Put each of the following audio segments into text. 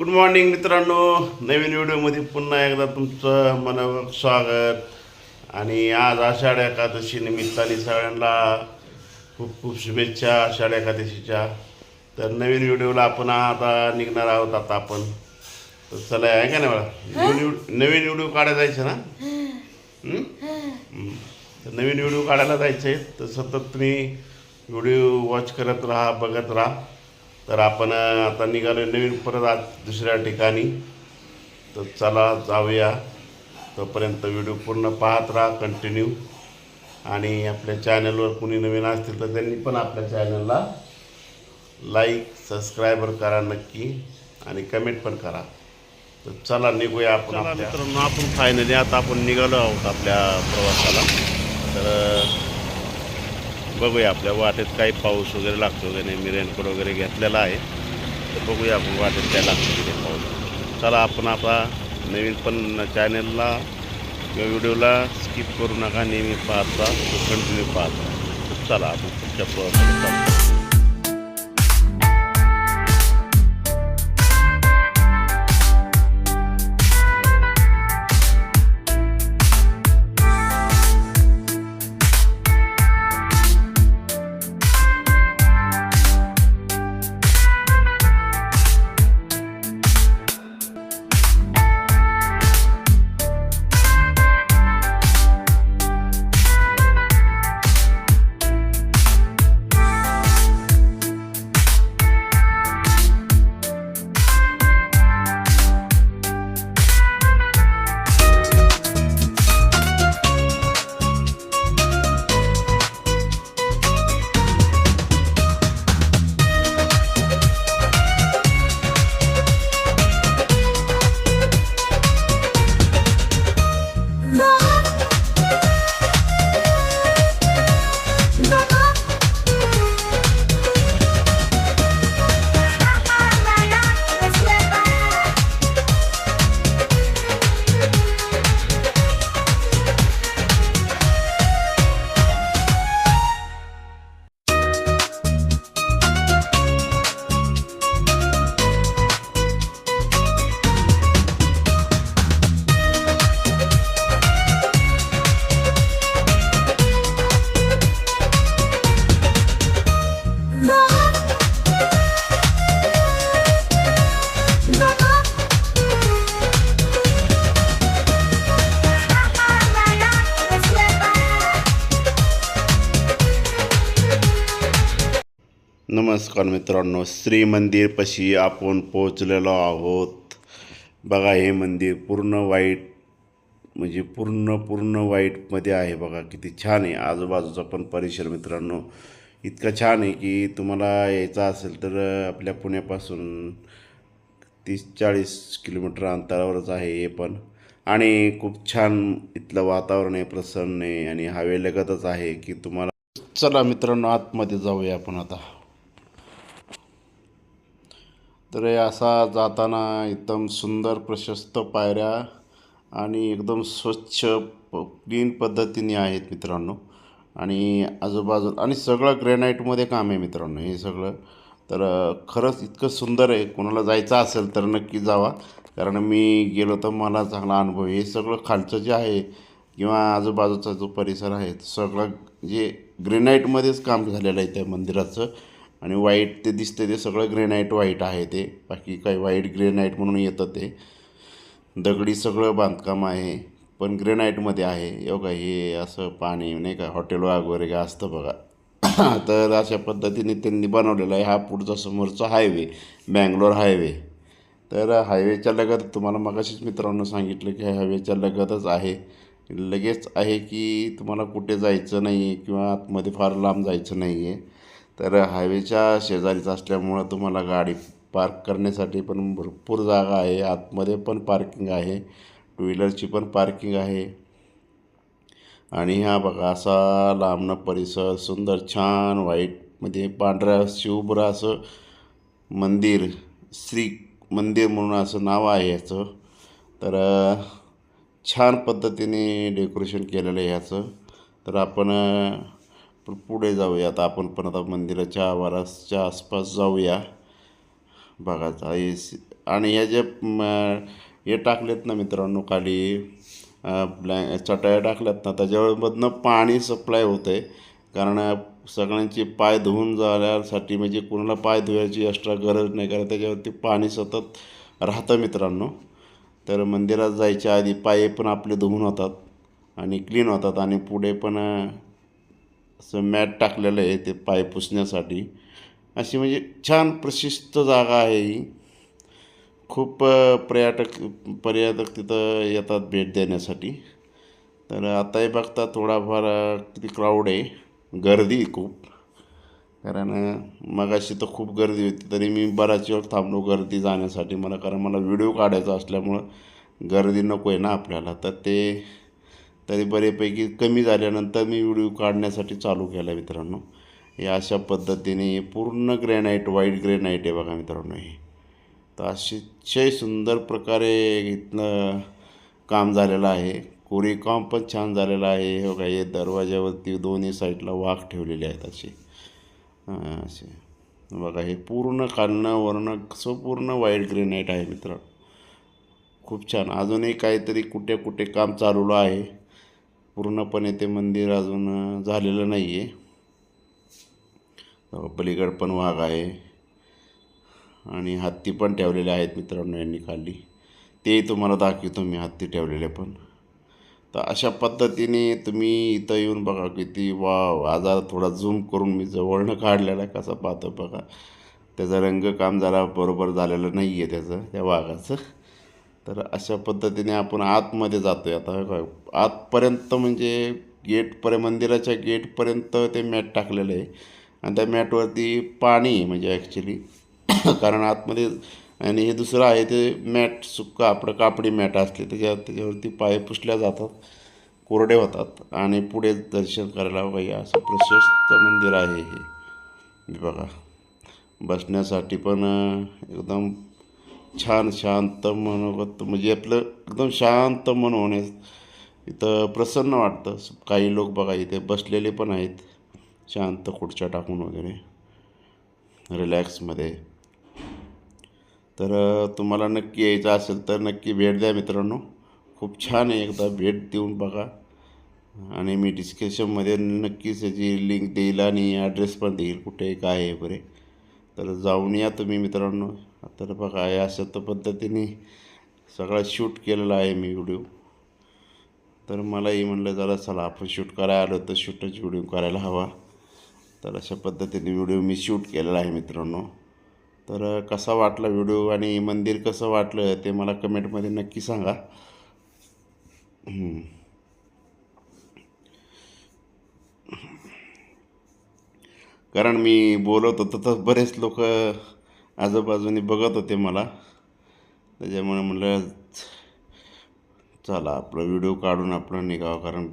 Good morning मित्रांनो. नवीन व्हिडिओमध्ये पुन्हा एकदा तुमचं मनपूर्वक स्वागत. आणि आज आषाढ एकादशी निमित्ताने सगळ्यांना खूप खूप शुभेच्छा आषाढ एकादशीच्या. तर नवीन व्हिडिओला आपण आता निघणार आहोत आता आपण. तर चला आहे का नाही मला नवीन व्हिडिओ नवीन व्हिडिओ काढायला जायचं ना? तर नवीन व्हिडिओ काढायला जायचं आहे तर सतत तुम्ही व्हिडिओ वॉच करत राहा बघत राहा. तर आपण आता निघालो नवीन परत आज दुसऱ्या ठिकाणी. तर चला जाऊया. तोपर्यंत व्हिडिओ पूर्ण पाहत राहा कंटिन्यू आणि आपल्या चॅनलवर कोणी नवीन असतील तर त्यांनी पण आपल्या चॅनलला लाईक सबस्क्रायबर करा नक्की. आणि कमेंट पण करा. तर चला निघूया आपण मित्रांनो आपण फायनली आता आपण निघालो आहोत आपल्या प्रवासाला. तर बघूया आपल्या वाटेत काही पाऊस वगैरे लागतो की नाही मी रेनकोट वगैरे घेतलेला आहे. तर बघूया आपण वाटेत काय लागतो तिथे पाऊस. चला आपण आता नवीन पण चॅनलला किंवा व्हिडिओला स्किप करू नका नेहमी पाहता कंटिन्यू पाहता. चला आपण पुढच्या नमस्कार मित्रांनो श्री मंदिरपाशी आपण पोचलेलो आहोत. बघा हे मंदिर पूर्ण वाईट म्हणजे पूर्ण पूर्ण वाईटमध्ये आहे बघा. किती छान आहे. आजूबाजूचा पण परिसर मित्रांनो इतका छान आहे की तुम्हाला यायचा असेल तर आपल्या पुण्यापासून तीस चाळीस किलोमीटर अंतरावरच आहे हे पण. आणि खूप छान इथलं वातावरण आहे प्रसन्न आहे आणि हवेलगतच आहे की तुम्हाला. चला मित्रांनो आतमध्ये जाऊया आपण आता. तर हे असा जाताना एकदम सुंदर प्रशस्त पायऱ्या आणि एकदम स्वच्छ प क्लीन पद्धतीने आहेत मित्रांनो. आणि आजूबाजू आणि सगळं ग्रॅनाईटमध्ये काम आहे मित्रांनो हे सगळं. तर खरंच इतकं सुंदर आहे. कोणाला जायचं असेल तर नक्की जावा. कारण मी गेलो तर मला चांगला अनुभव आहे. हे सगळं खालचं जे आहे किंवा आजूबाजूचा जो परिसर आहे सगळं जे ग्रेनाईटमध्येच काम झालेलं आहे त्या मंदिराचं आणि व्हाईट ते दिसते ते सगळं ग्रेनाईट व्हाईट आहे ते. बाकी काही व्हाईट ग्रेनाईट म्हणून येतं ते. दगडी सगळं बांधकाम आहे पण ग्रेनाईटमध्ये आहे. एवढं हे असं पाणी नाही का हॉटेल वगैरे काय असतं बघा. तर अशा पद्धतीने त्यांनी बनवलेला आहे. हा पुढचा समोरचा हायवे बँगलोर हायवे तर हायवेच्या लगत तुम्हाला मगाशीच मित्रांनो सांगितलं की हायवेच्या लगतच आहे. लगेच आहे की तुम्हाला कुठे जायचं नाही आहे किंवा आतमध्ये फार लांब जायचं नाही आहे तर हायवेच्या शेजारीच असल्यामुळं तुम्हाला गाडी पार्क करण्यासाठी पण भरपूर जागा आहे. आतमध्ये पण पार्किंग आहे. टू व्हीलरची पण पार्किंग आहे. आणि हा बघा असा लांबणं परिसर सुंदर छान व्हाईटमध्ये पांढऱ्या शिवबुरा असं मंदिर श्री मंदिर म्हणून असं नाव आहे याचं. तर छान पद्धतीने डेकोरेशन केलेलं आहे ह्याचं तर आपण पण पुढे जाऊया. आता आपण पण आता मंदिराच्या आवाराच्या आसपास जाऊया. बघाचा ए हे आणि ह्या जे हे टाकलेत ना मित्रांनो खाली ब्लॅ चटाया टाकल्यात ना त्याच्यामधनं पाणी सप्लाय होतं आहे कारण सगळ्यांची पाय धुवून जाण्यासाठी म्हणजे कोणाला पाय धुवायची एक्स्ट्रा गरज नाही. कारण त्याच्यावरती पाणी सतत राहतं मित्रांनो. तर मंदिरात जायच्या आधी पाय पण आपले धुवून होतात आणि क्लीन होतात. आणि पुढे पण असं मॅट टाकलेलं आहे ते पाय पुसण्यासाठी. अशी म्हणजे छान प्रशिस्त जागा आहे ही. खूप पर्यटक पर्यटक तिथं येतात भेट देण्यासाठी. तर आताही बघता थोडाफार किती क्राऊड आहे. गर्दी खूप. कारण अ, मगाशी तर खूप गर्दी होती तरी मी बराच वेळ थांबलो गर्दी जाण्यासाठी. मला कारण मला व्हिडिओ काढायचा असल्यामुळं गर्दी नको आहे ना आपल्याला. तर ते तरी बऱ्यापैकी कमी झाल्यानंतर मी व्हिडिओ काढण्यासाठी चालू केला मित्रांनो. हे अशा पद्धतीने पूर्ण ग्रॅनाईट व्हाईट ग्रॅनाईट आहे बघा मित्रांनो हे. तर अतिशय सुंदर प्रकारे इथनं काम झालेलं आहे. कोरीकाम पण छान झालेलं आहे. हे बघा हे दरवाज्यावरती दोन्ही साईडला वाघ ठेवलेले आहेत असे. असे. बघा हे पूर्ण खालनं वरनं संपूर्ण वाईट व्हाईट ग्रेनाईट आहे मित्रांनो. खूप छान. अजूनही काहीतरी कुठे कुठे काम चालवलं आहे. पूर्णपणे ते मंदिर अजून झालेलं नाही आहे पलीकड पण वाघ आहे. आणि हत्ती पण ठेवलेले आहेत मित्रांनो यांनी खाली. तेही तुम्हाला दाखवतो मी हत्ती ठेवलेले पण. तर अशा पद्धतीने तुम्ही इथं येऊन बघा किती वा आजार थोडा झूम करून मी जवळनं काढलेला आहे कसा पाहतो बघा. त्याचं रंगकाम जरा बरोबर झालेलं नाही आहे त्याचं त्या वाघाचं. तर अशा पद्धतीने आपण आतमध्ये जातो आहे आता काय आतपर्यंत म्हणजे गेटपर्यंत मंदिराच्या गेटपर्यंत ते मॅट टाकलेलं आहे. आणि त्या मॅटवरती पाणी आहे म्हणजे ॲक्च्युली कारण आतमध्ये आणि हे दुसरं आहे ते मॅट सुक्का आपलं कापडी मॅट असते. त्याच्या त्याच्यावरती पाय पुसल्या जातात कोरडे होतात. आणि पुढे दर्शन करायला पाहिजे असं प्रशस्त मंदिर आहे हे. बघा. बसण्यासाठी पण एकदम छान शांत मनोगत म्हणजे आपलं एकदम शांत मन होण्यास इथं प्रसन्न वाटतं. काही लोक बघा इथे बसलेले पण आहेत. शांत खुर्च्या टाकून वगैरे. रिलॅक्समध्ये तर तुम्हाला नक्की यायचं असेल तर नक्की भेट द्या मित्रांनो. खूप छान आहे एकदा भेट देऊन बघा. आणि मी डिस्क्रिप्शनमध्ये नक्कीच याची लिंक देईल आणि ॲड्रेस पण देईल कुठे काय आहे वगैरे. तर जाऊन या तुम्ही मित्रांनो. तर बघा या अशा तर पद्धतीने सगळा शूट केलेला आहे मी व्हिडिओ तर मलाही म्हणलं जरा चला आपण शूट करायला आलो तर शूटच व्हिडिओ करायला हवा. तर अशा पद्धतीने व्हिडिओ मी शूट केलेला आहे मित्रांनो. तर कसा वाटला व्हिडिओ आणि मंदिर कसं वाटलं ते मला कमेंटमध्ये नक्की सांगा. कारण मी बोलत होतो तर बरेच लोक आजूबाजूने बघत होते मला. त्याच्यामुळे म्हणलं चला आपलं व्हिडिओ काढून आपण निघावं. कारण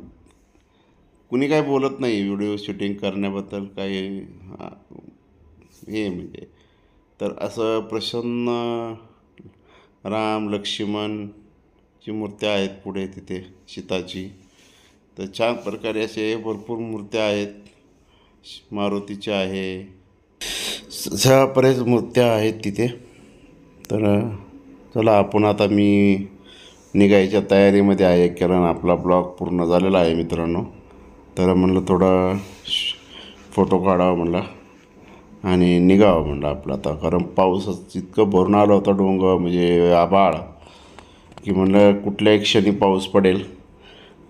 कुणी काय बोलत नाही व्हिडिओ शूटिंग करण्याबद्दल काही हे म्हणजे. तर असं प्रसन्न राम लक्ष्मणची मूर्त्या आहेत पुढे तिथे सीताची. तर छान प्रकारे असे भरपूर मूर्त्या आहेत. मारुतीच्या आहे. ह्या बरेच मूर्त्या आहेत तिथे. तर चला आपण आता मी निघायच्या तयारीमध्ये आहे कारण आपला ब्लॉग पूर्ण झालेला आहे मित्रांनो. तर म्हणलं थोडा फोटो काढावा म्हणला आणि निघावं म्हणलं आपलं आता कारण पाऊसच इतकं भरून आलं होतं डोंगर म्हणजे आभाळ की म्हणलं कुठल्याही क्षणी पाऊस पडेल.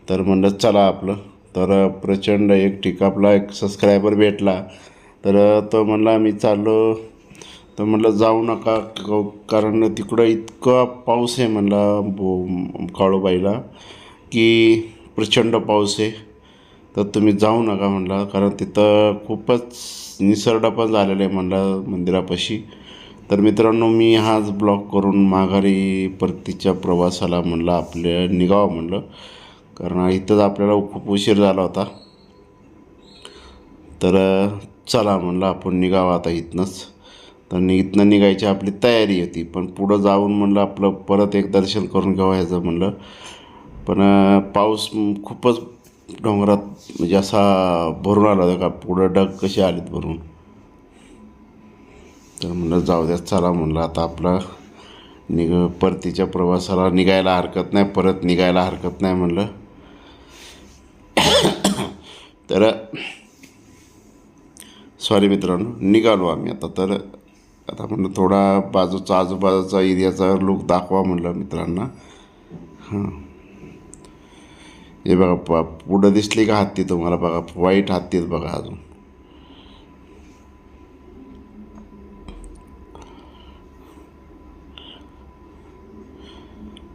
तर म्हणलं चला आपलं. तर प्रचंड एक ठीक आपला एक सबस्क्रायबर भेटला. तर तो म्हणला मी चाललो. तर म्हणलं जाऊ नका कारण तिकडं इतका पाऊस आहे म्हणला बो काळूबाईला की प्रचंड पाऊस आहे. तर तुम्ही जाऊ नका म्हणला कारण तिथं खूपच निसर्ड पण झालेला आहे म्हणला मंदिरापाशी. तर मित्रांनो मी हाच ब्लॉग करून माघारी परतीच्या प्रवासाला म्हणलं आपल्या निघावं म्हणलं. कारण इथंच आपल्याला खूप उशीर झाला होता. तर चला म्हणलं आपण निघावं आता इथनंच. तर इथनं निघायची आपली तयारी होती. पण पुढं जाऊन म्हणलं आपलं परत एक दर्शन करून घ्यावं ह्याचं म्हणलं. पण पाऊस खूपच डोंगरात म्हणजे असा भरून आला होता का पुढं डग कसे आलेत भरून. तर म्हणलं जाऊ द्या चला म्हणलं आता आपलं निघ परतीच्या प्रवासाला निघायला हरकत नाही परत निघायला हरकत नाही म्हणलं. तर सॉरी मित्रांनो निघालो आम्ही आता. तर आता म्हणलं थोडा बाजूचा आजूबाजूचा एरियाचा लुक दाखवा म्हणलं मित्रांना. हां. हे बघा प पुढं दिसली का हत्ती तुम्हाला बघा वाईट हत्तीत बघा अजून.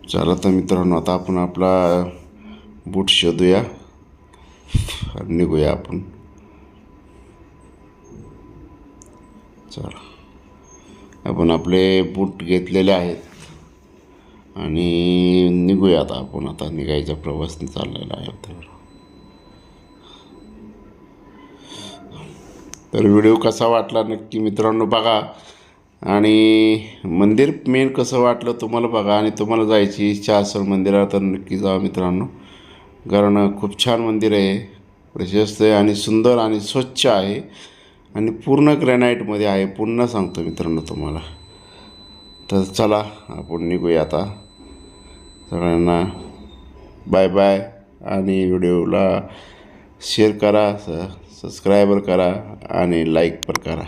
चला तर मित्रांनो आता आपण आपला बूट शोधूया. निघूया आपण. आपण आपले बूट घेतलेले आहेत. आणि निघूया आता आपण. आता निघायचा प्रवास चाललेला आहे तर तर व्हिडिओ कसा वाटला नक्की मित्रांनो बघा. आणि मंदिर मेन कसं वाटलं तुम्हाला बघा. आणि तुम्हाला जायची इच्छा असेल मंदिरात तर नक्की जा मित्रांनो. कारण खूप छान मंदिर आहे. प्रशस्त आहे आणि सुंदर आणि स्वच्छ आहे. आणि पूर्ण ग्रॅनाईटमध्ये आहे पुन्हा सांगतो मित्रांनो तुम्हाला. तर चला आपण निघूया आता. सगळ्यांना बाय बाय आणि व्हिडिओला शेअर करा स सबस्क्रायबर करा आणि लाईक पण करा.